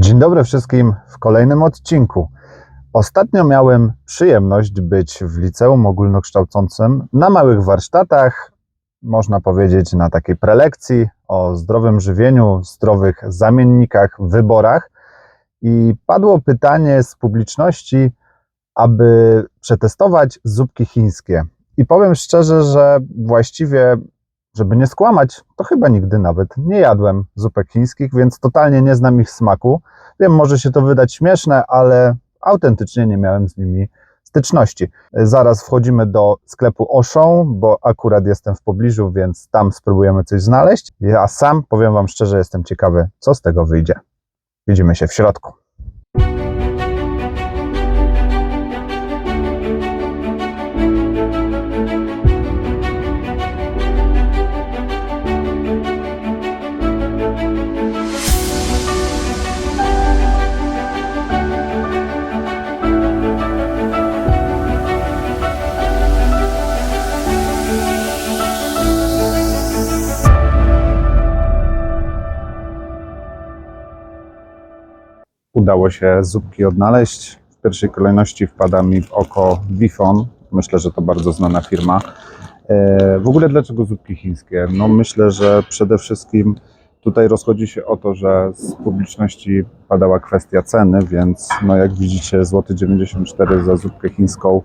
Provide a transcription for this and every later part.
Dzień dobry wszystkim w kolejnym odcinku. Ostatnio miałem przyjemność być w liceum ogólnokształcącym na małych warsztatach, można powiedzieć na takiej prelekcji o zdrowym żywieniu, zdrowych zamiennikach, wyborach. I padło pytanie z publiczności, aby przetestować zupki chińskie. I powiem szczerze, że właściwie, żeby nie skłamać, to chyba nigdy nawet nie jadłem zupek chińskich, więc totalnie nie znam ich smaku. Wiem, może się to wydać śmieszne, ale autentycznie nie miałem z nimi styczności. Zaraz wchodzimy do sklepu Auchan, bo akurat jestem w pobliżu, więc tam spróbujemy coś znaleźć. Ja sam, powiem Wam szczerze, jestem ciekawy, co z tego wyjdzie. Widzimy się w środku. Udało się zupki odnaleźć. W pierwszej kolejności wpada mi w oko Wifon. Myślę, że to bardzo znana firma. E, W ogóle dlaczego zupki chińskie? No myślę, że przede wszystkim tutaj rozchodzi się o to, że z publiczności padała kwestia ceny, więc no jak widzicie złoty 94 za zupkę chińską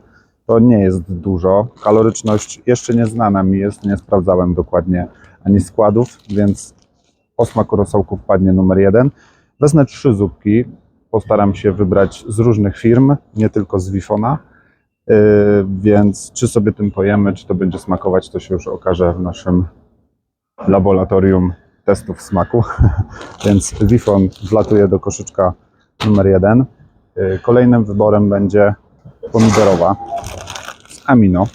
to nie jest dużo. Kaloryczność jeszcze nie znana mi jest, nie sprawdzałem dokładnie ani składów, więc po smaku wpadnie numer jeden. Wezmę trzy zupki. Postaram się wybrać z różnych firm, nie tylko z Wifona. Yy, więc czy sobie tym pojemy, czy to będzie smakować, to się już okaże w naszym laboratorium testów smaku. więc Wifon wlatuje do koszyczka numer jeden. Yy, kolejnym wyborem będzie pomidorowa z amino.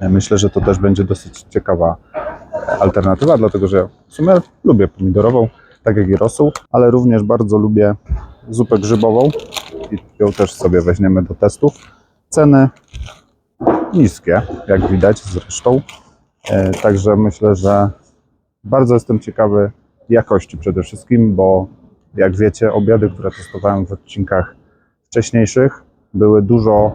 Yy, Myślę, że to też będzie dosyć ciekawa alternatywa, dlatego że w sumie lubię pomidorową, tak jak i rosół, ale również bardzo lubię zupę grzybową i ją też sobie weźmiemy do testów. Ceny niskie, jak widać zresztą, E, także myślę, że bardzo jestem ciekawy jakości przede wszystkim, bo jak wiecie, obiady, które testowałem w odcinkach wcześniejszych, były dużo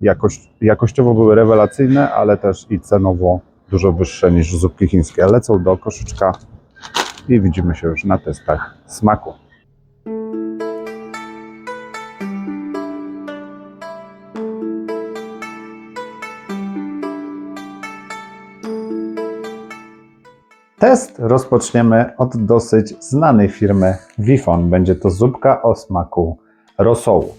jakość, jakościowo były rewelacyjne, ale też i cenowo dużo wyższe niż zupki chińskie. Lecą do koszyczka i widzimy się już na testach smaku. Test rozpoczniemy od dosyć znanej firmy Wifon. Będzie to zupka o smaku rosołu.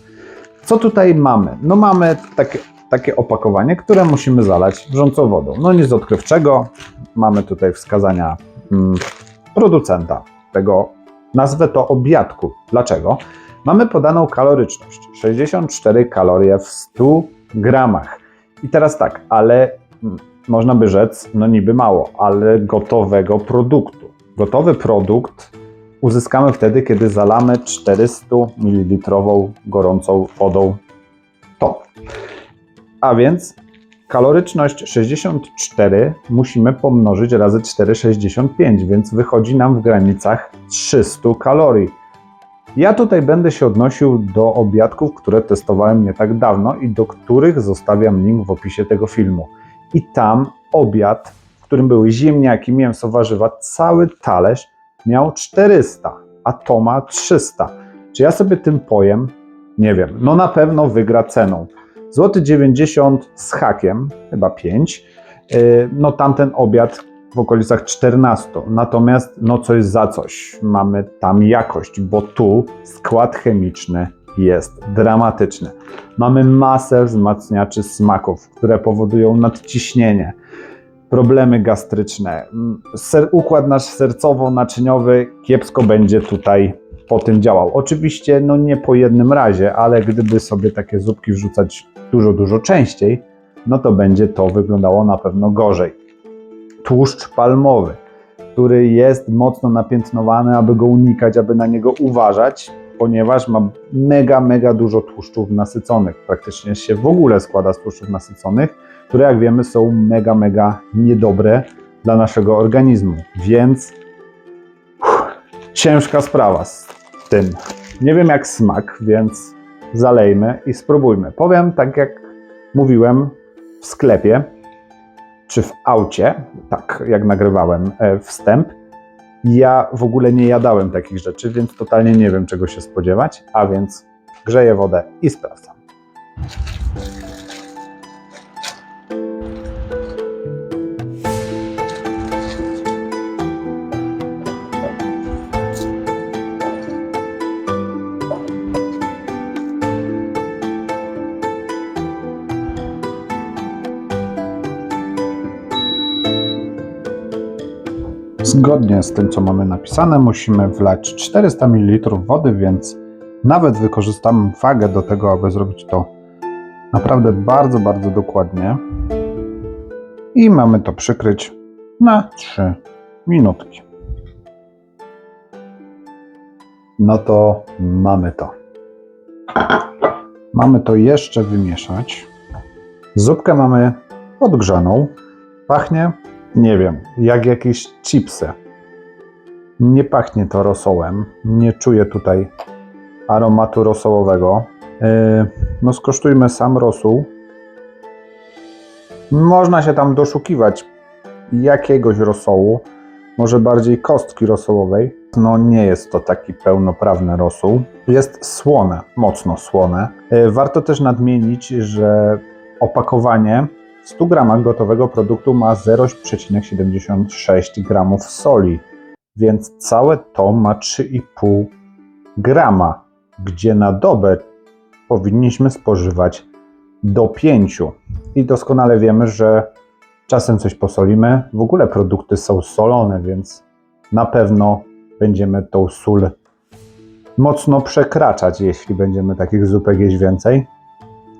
Co tutaj mamy? No mamy takie, takie opakowanie, które musimy zalać wrzącą wodą. No nic odkrywczego. Mamy tutaj wskazania mm, producenta tego, nazwę to obiadku. Dlaczego? Mamy podaną kaloryczność 64 kalorie w 100 gramach. I teraz tak, ale mm, można by rzec, no niby mało, ale gotowego produktu. Gotowy produkt uzyskamy wtedy, kiedy zalamy 400 ml gorącą wodą top. A więc kaloryczność 64 musimy pomnożyć razy 4,65, więc wychodzi nam w granicach 300 kalorii. Ja tutaj będę się odnosił do obiadków, które testowałem nie tak dawno i do których zostawiam link w opisie tego filmu. I tam obiad, w którym były ziemniaki, mięso, warzywa, cały talerz miał 400, a to ma 300. Czy ja sobie tym pojem? Nie wiem. No na pewno wygra ceną. Złoty 90 z hakiem, chyba 5. Yy, No tamten obiad w okolicach 14. Natomiast no coś za coś. Mamy tam jakość, bo tu skład chemiczny jest dramatyczny. Mamy masę wzmacniaczy smaków, które powodują nadciśnienie, problemy gastryczne. Mm, Ser, układ nasz sercowo-naczyniowy kiepsko będzie tutaj po tym działał. Oczywiście no nie po jednym razie, ale gdyby sobie takie zupki wrzucać dużo, dużo częściej, no to będzie to wyglądało na pewno gorzej. Tłuszcz palmowy, który jest mocno napiętnowany, aby go unikać, aby na niego uważać, ponieważ ma mega, mega dużo tłuszczów nasyconych. Praktycznie się w ogóle składa z tłuszczów nasyconych, które jak wiemy są mega, mega niedobre dla naszego organizmu. Więc uff, ciężka sprawa. tym. Nie wiem jak smak, więc zalejmy i spróbujmy. Powiem tak jak mówiłem w sklepie, czy w aucie, tak jak nagrywałem e, wstęp, ja w ogóle nie jadałem takich rzeczy, więc totalnie nie wiem czego się spodziewać, a więc grzeję wodę i sprawdzam. Zgodnie z tym, co mamy napisane, musimy wlać 400 ml wody, więc nawet wykorzystam wagę do tego, aby zrobić to naprawdę bardzo, bardzo dokładnie. I mamy to przykryć na 3 minutki. No to mamy to. Mamy to jeszcze wymieszać. Zupkę mamy podgrzaną. Pachnie nie wiem, jak jakieś chipsy. Nie pachnie to rosołem. Nie czuję tutaj aromatu rosołowego. Yy, no skosztujmy sam rosół. Można się tam doszukiwać jakiegoś rosołu, może bardziej kostki rosołowej. No nie jest to taki pełnoprawny rosół. Jest słone, mocno słone. Yy, warto też nadmienić, że opakowanie w 100 gramach gotowego produktu ma 0,76 gramów soli, więc całe to ma 3,5 grama, gdzie na dobę powinniśmy spożywać do 5. I doskonale wiemy, że czasem coś posolimy. W ogóle produkty są solone, więc na pewno będziemy tą sól mocno przekraczać, jeśli będziemy takich zupek jeść więcej.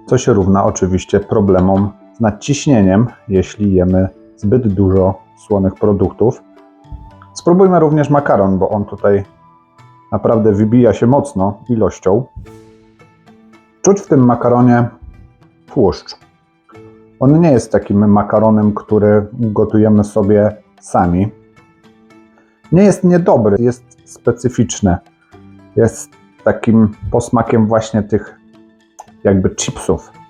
Co się równa oczywiście problemom nadciśnieniem, jeśli jemy zbyt dużo słonych produktów. Spróbujmy również makaron, bo on tutaj naprawdę wybija się mocno ilością. Czuć w tym makaronie tłuszcz. On nie jest takim makaronem, który gotujemy sobie sami. Nie jest niedobry, jest specyficzny. Jest takim posmakiem właśnie tych jakby chipsów.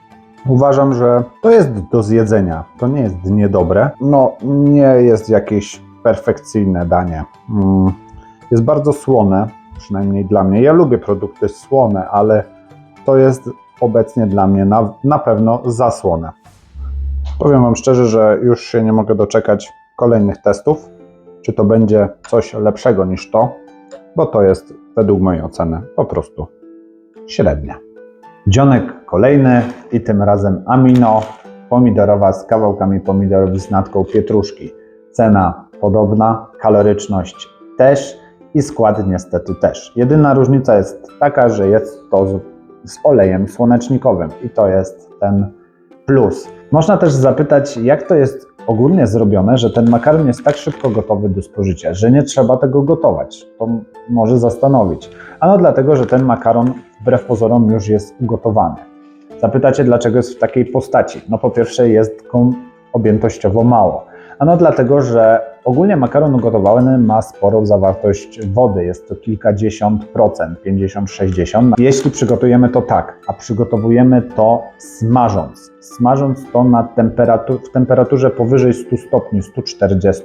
Uważam, że to jest do zjedzenia. To nie jest niedobre. No, nie jest jakieś perfekcyjne danie. Mm, Jest bardzo słone, przynajmniej dla mnie. Ja lubię produkty słone, ale to jest obecnie dla mnie na, na pewno za słone. Powiem Wam szczerze, że już się nie mogę doczekać kolejnych testów. Czy to będzie coś lepszego niż to, bo to jest według mojej oceny po prostu średnia. Dzionek kolejny i tym razem amino pomidorowa z kawałkami pomidorów z natką pietruszki. Cena podobna, kaloryczność też i skład niestety też. Jedyna różnica jest taka, że jest to z, z olejem słonecznikowym i to jest ten plus. Można też zapytać, jak to jest ogólnie zrobione, że ten makaron jest tak szybko gotowy do spożycia, że nie trzeba tego gotować. To może zastanowić. Ano dlatego, że ten makaron wbrew pozorom już jest ugotowany. Zapytacie, dlaczego jest w takiej postaci? No po pierwsze jest objętościowo mało. Ano dlatego, że ogólnie makaron ugotowany ma sporą zawartość wody, jest to kilkadziesiąt procent, 50-60. Jeśli przygotujemy to tak, a przygotowujemy to smażąc, smażąc to na temperatu- w temperaturze powyżej 100 stopni, 140,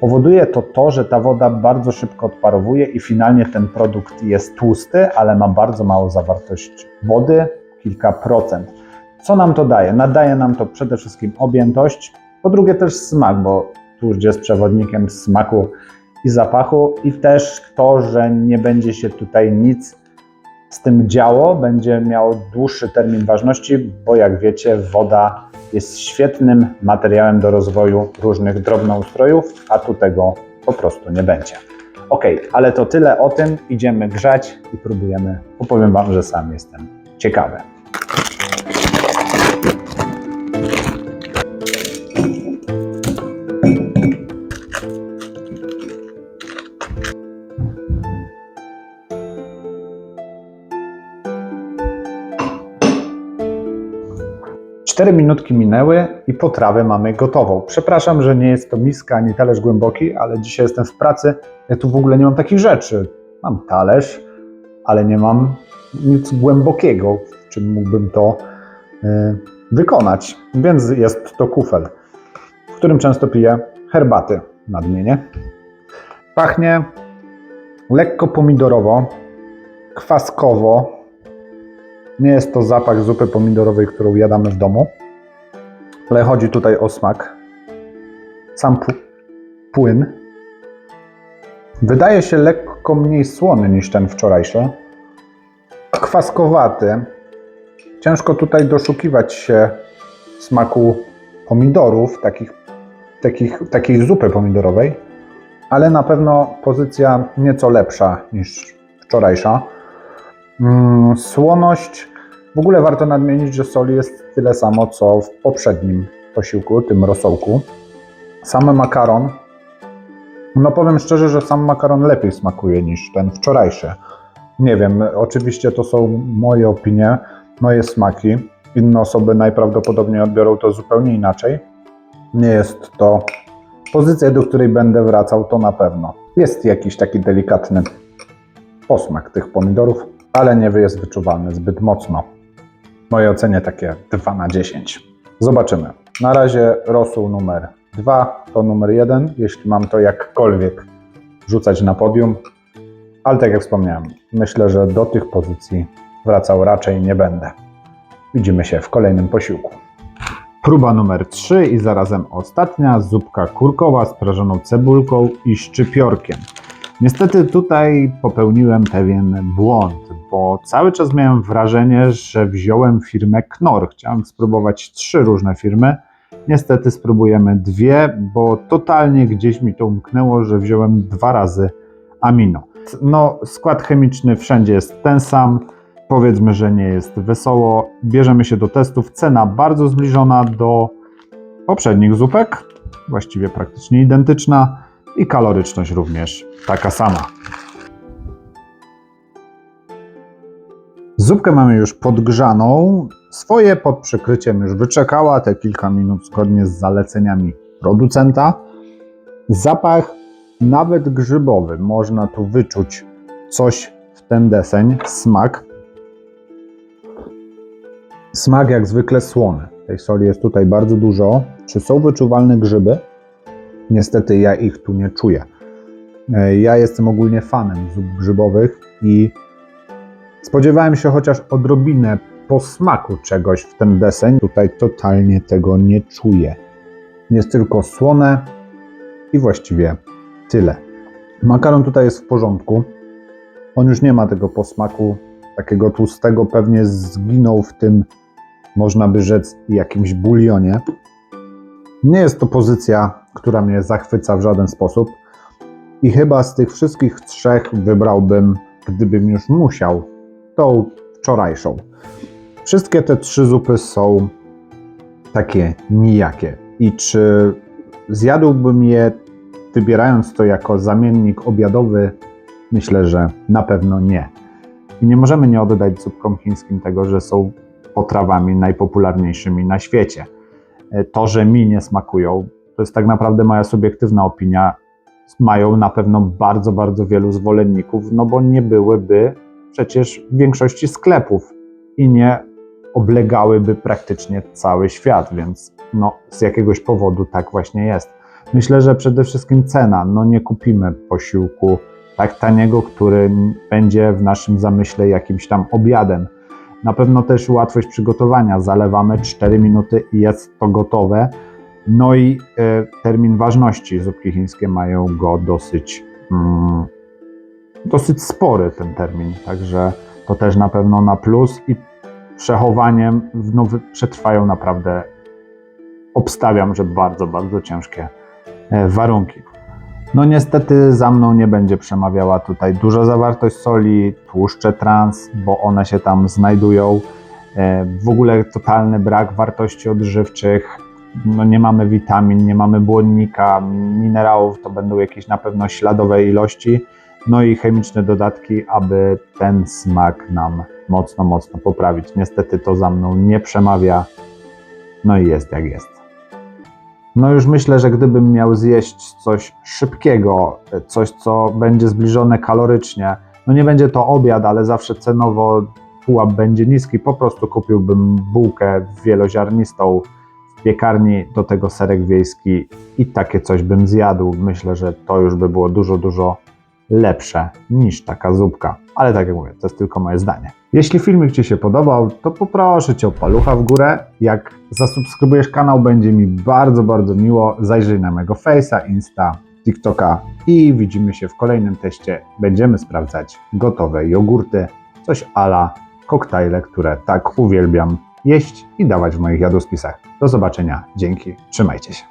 powoduje to to, że ta woda bardzo szybko odparowuje i finalnie ten produkt jest tłusty, ale ma bardzo małą zawartość wody, kilka procent. Co nam to daje? Nadaje nam to przede wszystkim objętość, po drugie też smak, bo tłuszcz jest przewodnikiem smaku i zapachu i też to, że nie będzie się tutaj nic z tym działo, będzie miało dłuższy termin ważności, bo jak wiecie, woda jest świetnym materiałem do rozwoju różnych drobnoustrojów, a tu tego po prostu nie będzie. Ok, ale to tyle o tym. Idziemy grzać i próbujemy. Opowiem Wam, że sam jestem ciekawy. Cztery minutki minęły i potrawę mamy gotową. Przepraszam, że nie jest to miska ani talerz głęboki, ale dzisiaj jestem w pracy. Ja tu w ogóle nie mam takich rzeczy. Mam talerz, ale nie mam nic głębokiego, w czym mógłbym to y, wykonać. Więc jest to kufel, w którym często piję herbaty nadmienię. Pachnie lekko pomidorowo, kwaskowo. Nie jest to zapach zupy pomidorowej, którą jadamy w domu, ale chodzi tutaj o smak. Sam płyn wydaje się lekko mniej słony niż ten wczorajszy. Kwaskowaty. Ciężko tutaj doszukiwać się smaku pomidorów, takich, takich, takiej zupy pomidorowej, ale na pewno pozycja nieco lepsza niż wczorajsza. Mm, słoność. W ogóle warto nadmienić, że soli jest tyle samo co w poprzednim posiłku, tym rosołku. Sam makaron. No powiem szczerze, że sam makaron lepiej smakuje niż ten wczorajszy. Nie wiem, oczywiście to są moje opinie, moje smaki. Inne osoby najprawdopodobniej odbiorą to zupełnie inaczej. Nie jest to pozycja, do której będę wracał, to na pewno. Jest jakiś taki delikatny posmak tych pomidorów, ale nie jest wyczuwalny zbyt mocno. Mojej ocenie takie 2 na 10. Zobaczymy. Na razie rosół numer 2 to numer 1, jeśli mam to jakkolwiek rzucać na podium. Ale tak jak wspomniałem, myślę, że do tych pozycji wracał raczej nie będę. Widzimy się w kolejnym posiłku. Próba numer 3 i zarazem ostatnia, zupka kurkowa z prażoną cebulką i szczypiorkiem. Niestety tutaj popełniłem pewien błąd, bo cały czas miałem wrażenie, że wziąłem firmę Knorr. Chciałem spróbować trzy różne firmy. Niestety spróbujemy dwie, bo totalnie gdzieś mi to umknęło, że wziąłem dwa razy amino. No, skład chemiczny wszędzie jest ten sam. Powiedzmy, że nie jest wesoło. Bierzemy się do testów. Cena bardzo zbliżona do poprzednich zupek, właściwie praktycznie identyczna i kaloryczność również taka sama. Zupkę mamy już podgrzaną. Swoje pod przykryciem już wyczekała te kilka minut zgodnie z zaleceniami producenta. Zapach nawet grzybowy. Można tu wyczuć coś w ten deseń. Smak. Smak jak zwykle słony. Tej soli jest tutaj bardzo dużo. Czy są wyczuwalne grzyby? Niestety ja ich tu nie czuję. E, Ja jestem ogólnie fanem zup grzybowych i spodziewałem się chociaż odrobinę posmaku czegoś w ten deseń. Tutaj totalnie tego nie czuję. Jest tylko słone i właściwie tyle. Makaron tutaj jest w porządku. On już nie ma tego posmaku takiego tłustego, pewnie zginął w tym, można by rzec, jakimś bulionie. Nie jest to pozycja, która mnie zachwyca w żaden sposób. I chyba z tych wszystkich trzech wybrałbym, gdybym już musiał, tą wczorajszą. Wszystkie te trzy zupy są takie nijakie. I czy zjadłbym je, wybierając to jako zamiennik obiadowy? Myślę, że na pewno nie. I nie możemy nie oddać zupkom chińskim tego, że są potrawami najpopularniejszymi na świecie. To, że mi nie smakują, to jest tak naprawdę moja subiektywna opinia. Mają na pewno bardzo, bardzo wielu zwolenników, no bo nie byłyby przecież w większości sklepów i nie oblegałyby praktycznie cały świat, więc no, z jakiegoś powodu tak właśnie jest. Myślę, że przede wszystkim cena. No nie kupimy posiłku tak taniego, który będzie w naszym zamyśle jakimś tam obiadem. Na pewno też łatwość przygotowania. Zalewamy 4 minuty i jest to gotowe. No i e, termin ważności. Zupki chińskie mają go dosyć, mm, dosyć spory ten termin, także to też na pewno na plus i przechowaniem no, przetrwają naprawdę, obstawiam, że bardzo, bardzo ciężkie e, warunki. No niestety za mną nie będzie przemawiała tutaj duża zawartość soli, tłuszcze trans, bo one się tam znajdują. E, W ogóle totalny brak wartości odżywczych. No nie mamy witamin, nie mamy błonnika, minerałów, to będą jakieś na pewno śladowe ilości. No i chemiczne dodatki, aby ten smak nam mocno, mocno poprawić. Niestety to za mną nie przemawia. No i jest jak jest. No już myślę, że gdybym miał zjeść coś szybkiego, coś co będzie zbliżone kalorycznie, no nie będzie to obiad, ale zawsze cenowo pułap będzie niski, po prostu kupiłbym bułkę wieloziarnistą w piekarni, do tego serek wiejski i takie coś bym zjadł. Myślę, że to już by było dużo, dużo lepsze niż taka zupka. Ale tak jak mówię, to jest tylko moje zdanie. Jeśli filmik Ci się podobał, to poproszę Cię o palucha w górę. Jak zasubskrybujesz kanał, będzie mi bardzo, bardzo miło. Zajrzyj na mojego Face'a, Insta, TikToka i widzimy się w kolejnym teście. Będziemy sprawdzać gotowe jogurty, coś ala koktajle, które tak uwielbiam jeść i dawać w moich jadłospisach. Do zobaczenia. Dzięki. Trzymajcie się.